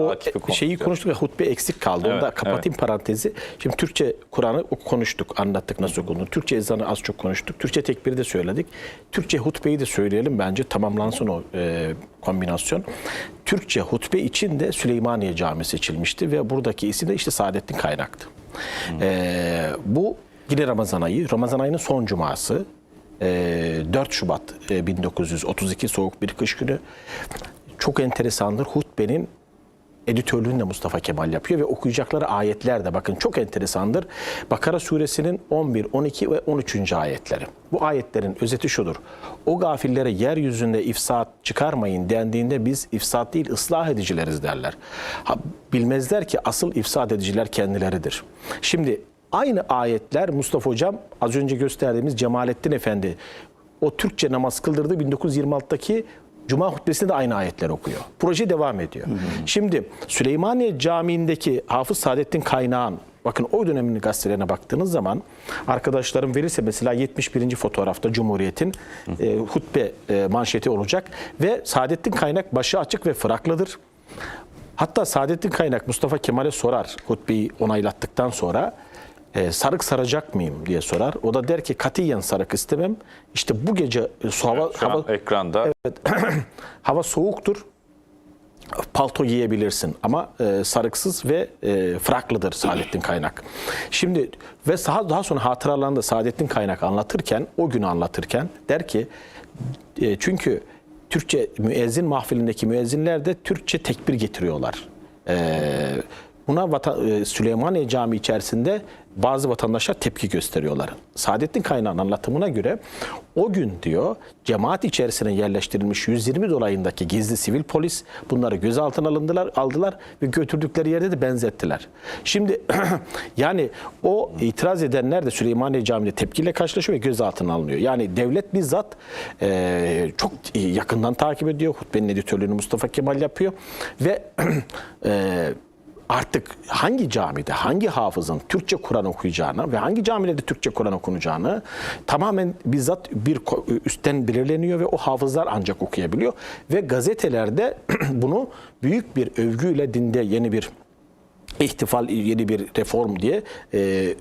o Akif'i konuştuk. şeyi konuştuk ya hutbe eksik kaldı. Onu Evet, da kapatayım parantezi. Şimdi Türkçe Kur'an'ı konuştuk, anlattık nasıl okunduğunu. Türkçe ezanı az çok konuştuk. Türkçe tekbiri de söyledik. Türkçe hutbeyi de söyleyelim bence tamamlansın o e, kombinasyon. Türkçe hutbe için de Süleymaniye Camii seçilmişti ve buradaki isim de işte Saadettin Kaynak'tı. E, bu yine Ramazan ayı, Ramazan ayının son cuması. E, 4 Şubat e, 1932 soğuk bir kış günü. Çok enteresandır. Hutbenin editörlüğünü de Mustafa Kemal yapıyor ve okuyacakları ayetler de bakın çok enteresandır. Bakara suresinin 11, 12 ve 13. ayetleri. Bu ayetlerin özeti şudur. O gafillere yeryüzünde ifsat çıkarmayın dendiğinde biz ifsat değil ıslah edicileriz derler. Ha, bilmezler ki asıl ifsat ediciler kendileridir. Şimdi aynı ayetler Mustafa Hocam az önce gösterdiğimiz Cemalettin Efendi o Türkçe namaz kıldırdığı 1926'daki Cuma hutbesinde de aynı ayetler okuyor. Proje devam ediyor. Şimdi Süleymaniye Camii'ndeki Hafız Saadettin Kaynağ'ın Bakın o dönemin gazetelerine baktığınız zaman arkadaşlarım verirse mesela 71. fotoğrafta Cumhuriyet'in e, hutbe e, manşeti olacak ve Saadettin Kaynak başı açık ve fıraklıdır. Hatta Saadettin Kaynak Mustafa Kemal'e sorar hutbeyi onaylattıktan sonra e, sarık saracak mıyım diye sorar. O da der ki katiyen sarık istemem. İşte bu gece e, su hava, an hava, ekranda hava soğuktur. Palto giyebilirsin ama e, sarıksız ve e, fraklıdır Saadettin Kaynak. Şimdi ve daha, daha sonra hatıralarında Saadettin Kaynak anlatırken, o günü anlatırken der ki e, çünkü Türkçe müezzin mahfilindeki müezzinler de Türkçe tekbir getiriyorlar. E, buna vata, e, Süleymaniye Camii içerisinde bazı vatandaşlar tepki gösteriyorlar. Saadettin Kaynağ'ın anlatımına göre o gün diyor cemaat içerisine yerleştirilmiş 120 dolayındaki gizli sivil polis bunları gözaltına alındılar, aldılar ve götürdükleri yerde de benzettiler. Şimdi yani o itiraz edenler de Süleymaniye Camii'de tepkiyle karşılaşıyor ve gözaltına alınıyor. Yani devlet bizzat e, çok yakından takip ediyor. Hutbenin editörlüğünü Mustafa Kemal yapıyor ve e, artık hangi camide, hangi hafızın Türkçe Kur'an okuyacağını ve hangi camilerde Türkçe Kur'an okunacağını tamamen bizzat bir üstten belirleniyor ve o hafızlar ancak okuyabiliyor. Ve gazetelerde bunu büyük bir övgüyle dinde yeni bir ihtifal yeni bir reform diye e,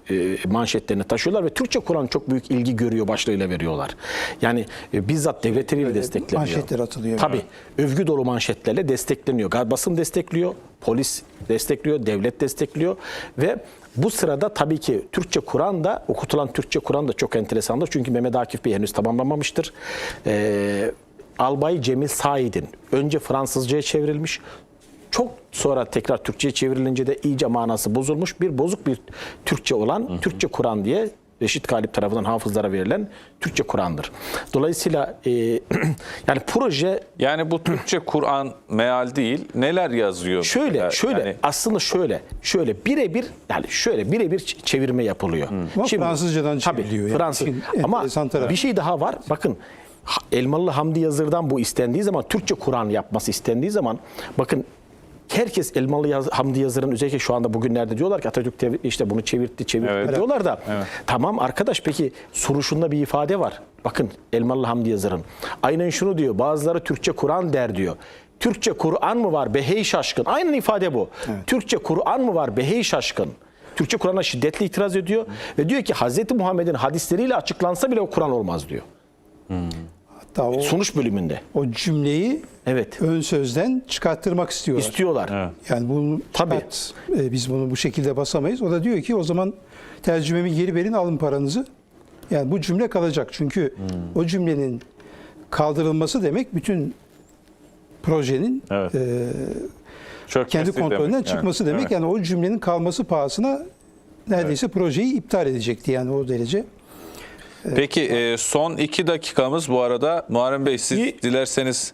e, manşetlerini taşıyorlar ve Türkçe Kur'an çok büyük ilgi görüyor başlığıyla veriyorlar. Yani e, bizzat devlet eliyle destekleniyor. manşetler atılıyor. Tabii. Övgü dolu manşetlerle destekleniyor. Basın destekliyor, polis destekliyor, devlet destekliyor ve bu sırada tabii ki Türkçe Kur'an da okutulan Türkçe Kur'an da çok enteresandır. Çünkü Mehmet Akif Bey henüz tamamlamamıştır. Ee, Albay Cemil Said'in önce Fransızcaya çevrilmiş, çok sonra tekrar Türkçe'ye çevrilince de iyice manası bozulmuş bir bozuk bir Türkçe olan Türkçe Kur'an diye Reşit Galip tarafından hafızlara verilen Türkçe Kur'an'dır. Dolayısıyla e, yani proje yani bu Türkçe Kur'an meal değil. Neler yazıyor? Şöyle, mesela? şöyle Yani aslında şöyle, şöyle birebir yani şöyle birebir çevirme yapılıyor. Ama Fransızcadan tabii, çevriliyor yani. Fransız. Ama bir şey daha var. Bakın Elmalı Hamdi Yazır'dan bu istendiği zaman Türkçe Kur'an yapması istendiği zaman bakın herkes Elmalı Yaz- Hamdi Yazır'ın özellikle şu anda bugünlerde diyorlar ki Atatürk dev- işte bunu çevirtti çevirtti Evet. diyorlar da tamam arkadaş peki soruşunda bir ifade var. Bakın Elmalı Hamdi Yazır'ın aynen şunu diyor bazıları Türkçe Kur'an der diyor. Türkçe Kur'an mı var be hey şaşkın? Aynen ifade bu. Türkçe Kur'an mı var be hey şaşkın? Türkçe Kur'an'a şiddetle itiraz ediyor ve diyor ki Hz. Muhammed'in hadisleriyle açıklansa bile o Kur'an olmaz diyor. Hatta o, Sonuç bölümünde. o cümleyi Evet. ön sözden çıkarttırmak istiyorlar. İstiyorlar. Yani bunu Tabii. çıkart, e, biz bunu bu şekilde basamayız. O da diyor ki o zaman tercümemi geri verin alın paranızı. Yani bu cümle kalacak. Çünkü Hmm. o cümlenin kaldırılması demek bütün projenin Evet. e, Çökmesi kendi kontrolünden demek. çıkması Evet. demek. Evet. Yani o cümlenin kalması pahasına neredeyse projeyi iptal edecekti yani o derece. Peki e, son iki dakikamız bu arada Muharrem Bey siz Bir- dilerseniz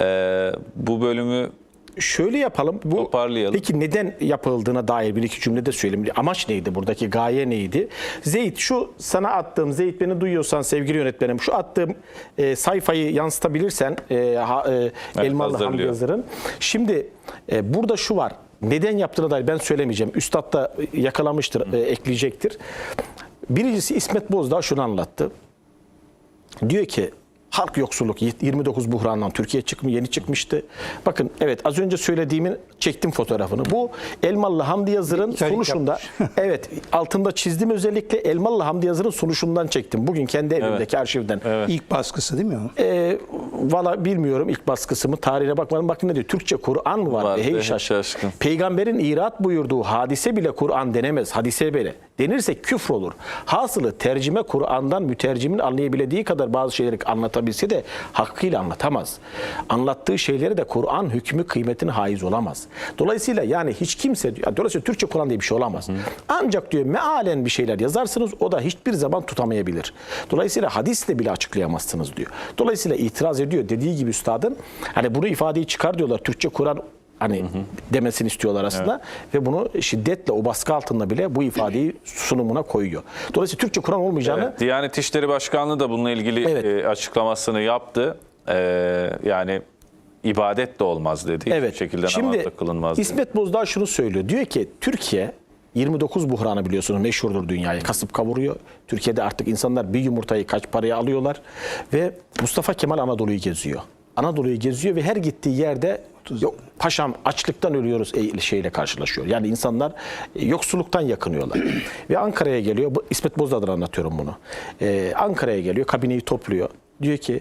e, bu bölümü Şöyle yapalım. Bu Toparlayalım. Peki neden yapıldığına dair bir iki cümle de söyleyeyim. Amaç neydi buradaki? Gaye neydi? Zeyt şu sana attığım Zeyt beni duyuyorsan sevgili yönetmenim şu attığım e, sayfayı yansıtabilirsen e, ha, e, Elmalı Hamdi hazırlıyor. Yazır'ın. Şimdi e, burada şu var. Neden yaptığına dair ben söylemeyeceğim. Üstad da yakalamıştır, e, ekleyecektir. Birincisi İsmet Bozdağ şunu anlattı. Diyor ki Halk yoksulluk 29 buhrandan Türkiye çıkmış yeni çıkmıştı. Bakın evet az önce söylediğimin çektim fotoğrafını. Bu Elmalı Hamdi Yazır'ın sunuşunda evet altında çizdim özellikle Elmalı Hamdi Yazır'ın sunuşundan çektim. Bugün kendi evimdeki arşivden. İlk baskısı değil mi o? Ee, Valla bilmiyorum ilk baskısı mı tarihine bakmadım. Bakın ne diyor? Türkçe Kur'an mı var? Var Hey şaşkın. Peygamberin irat buyurduğu hadise bile Kur'an denemez. Hadise bile. Denirse küfür olur. Hasılı tercüme Kur'an'dan mütercimin anlayabildiği kadar bazı şeyleri anlatabilse de hakkıyla anlatamaz. Anlattığı şeyleri de Kur'an hükmü kıymetine haiz olamaz. Dolayısıyla yani hiç kimse dolayısıyla Türkçe Kur'an diye bir şey olamaz. Ancak diyor mealen bir şeyler yazarsınız o da hiçbir zaman tutamayabilir. Dolayısıyla hadisle bile açıklayamazsınız diyor. Dolayısıyla itiraz ediyor. Dediği gibi üstadın hani bunu ifadeyi çıkar diyorlar. Türkçe Kur'an hani demesini istiyorlar aslında ve bunu şiddetle o baskı altında bile bu ifadeyi sunumuna koyuyor. Dolayısıyla Türkçe Kur'an olmayacağını Evet, Diyanet İşleri Başkanlığı da bununla ilgili Evet. e, açıklamasını yaptı. E, yani ibadet de olmaz dedi. Evet. Hiçbir şekilde Şimdi namaz kılınmaz dedi. İsmet Bozdağ şunu söylüyor. Diyor ki Türkiye 29 buhranı biliyorsunuz meşhurdur dünyayı kasıp kavuruyor. Türkiye'de artık insanlar bir yumurtayı kaç paraya alıyorlar ve Mustafa Kemal Anadolu'yu geziyor. Anadolu'yu geziyor ve her gittiği yerde yok paşam açlıktan ölüyoruz e- şeyle karşılaşıyor. Yani insanlar e, yoksulluktan yakınıyorlar. ve Ankara'ya geliyor. İsmet Bozdağ'dan anlatıyorum bunu. Ee, Ankara'ya geliyor, kabineyi topluyor. Diyor ki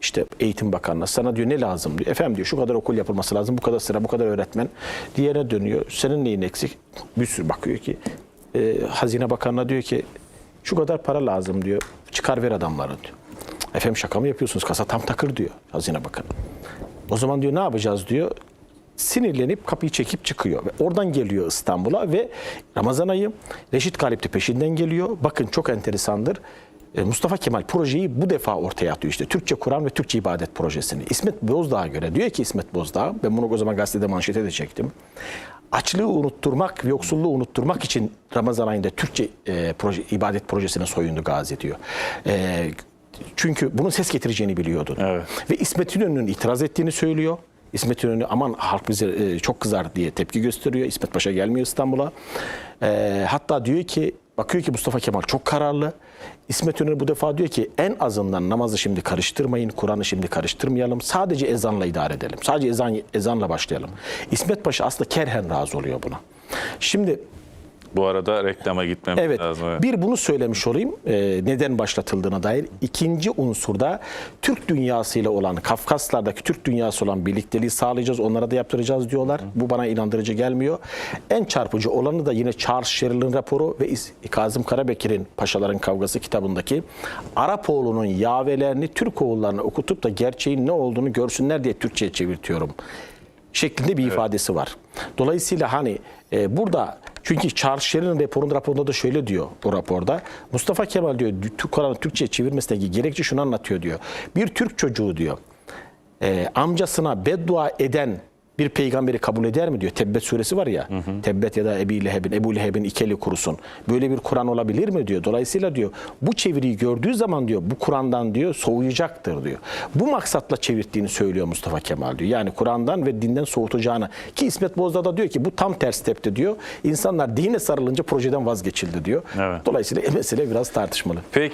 işte Eğitim Bakanı'na sana diyor ne lazım diyor. Efendim diyor şu kadar okul yapılması lazım, bu kadar sıra, bu kadar öğretmen. Diğerine dönüyor. Senin neyin eksik? Bir sürü bakıyor ki e, Hazine Bakanı'na diyor ki şu kadar para lazım diyor. Çıkar ver adamları diyor. Efendim şaka mı yapıyorsunuz? Kasa tam takır diyor Hazine Bakanı. O zaman diyor ne yapacağız diyor. Sinirlenip kapıyı çekip çıkıyor. Ve oradan geliyor İstanbul'a ve Ramazan ayı Reşit Galip de peşinden geliyor. Bakın çok enteresandır. E, Mustafa Kemal projeyi bu defa ortaya atıyor işte. Türkçe Kur'an ve Türkçe ibadet projesini. İsmet Bozdağ'a göre diyor ki İsmet Bozdağ, ben bunu o zaman gazetede manşete de çektim. Açlığı unutturmak, yoksulluğu unutturmak için Ramazan ayında Türkçe e, proje, ibadet projesine soyundu Gazi diyor. E, çünkü bunun ses getireceğini biliyordu. Evet. Ve İsmet İnönü'nün itiraz ettiğini söylüyor. İsmet İnönü aman halk bize e, çok kızar diye tepki gösteriyor. İsmet Paşa gelmiyor İstanbul'a. E, hatta diyor ki bakıyor ki Mustafa Kemal çok kararlı. İsmet İnönü bu defa diyor ki en azından namazı şimdi karıştırmayın, Kur'an'ı şimdi karıştırmayalım. Sadece ezanla idare edelim. Sadece ezan ezanla başlayalım. İsmet Paşa aslında kerhen razı oluyor buna. Şimdi Bu arada reklama gitmemiz Evet. lazım. evet. Bir bunu söylemiş olayım. Ee, neden başlatıldığına dair. İkinci unsurda Türk dünyasıyla olan, Kafkaslardaki Türk dünyası olan birlikteliği sağlayacağız. Onlara da yaptıracağız diyorlar. Bu bana inandırıcı gelmiyor. En çarpıcı olanı da yine Charles Sherill'in raporu ve Kazım Karabekir'in Paşaların Kavgası kitabındaki Arapoğlu'nun yavelerini Türk oğullarına okutup da gerçeğin ne olduğunu görsünler diye Türkçe'ye çevirtiyorum şeklinde bir ifadesi var. Dolayısıyla hani e, burada çünkü Charles Sherill'in raporunda, raporunda da şöyle diyor bu raporda. Mustafa Kemal diyor Kur'an'ı Türkçe'ye çevirmesindeki gerekçe şunu anlatıyor diyor. Bir Türk çocuğu diyor e, amcasına beddua eden bir peygamberi kabul eder mi diyor. Tebbet suresi var ya. Tebbet ya da Ebu Leheb'in, Ebu Leheb'in ikeli kurusun. Böyle bir Kur'an olabilir mi diyor. Dolayısıyla diyor bu çeviriyi gördüğü zaman diyor bu Kur'an'dan diyor soğuyacaktır diyor. Bu maksatla çevirttiğini söylüyor Mustafa Kemal diyor. Yani Kur'an'dan ve dinden soğutacağını. Ki İsmet Bozdağ da diyor ki bu tam ters tepti diyor. İnsanlar dine sarılınca projeden vazgeçildi diyor. Evet. Dolayısıyla mesele biraz tartışmalı. Peki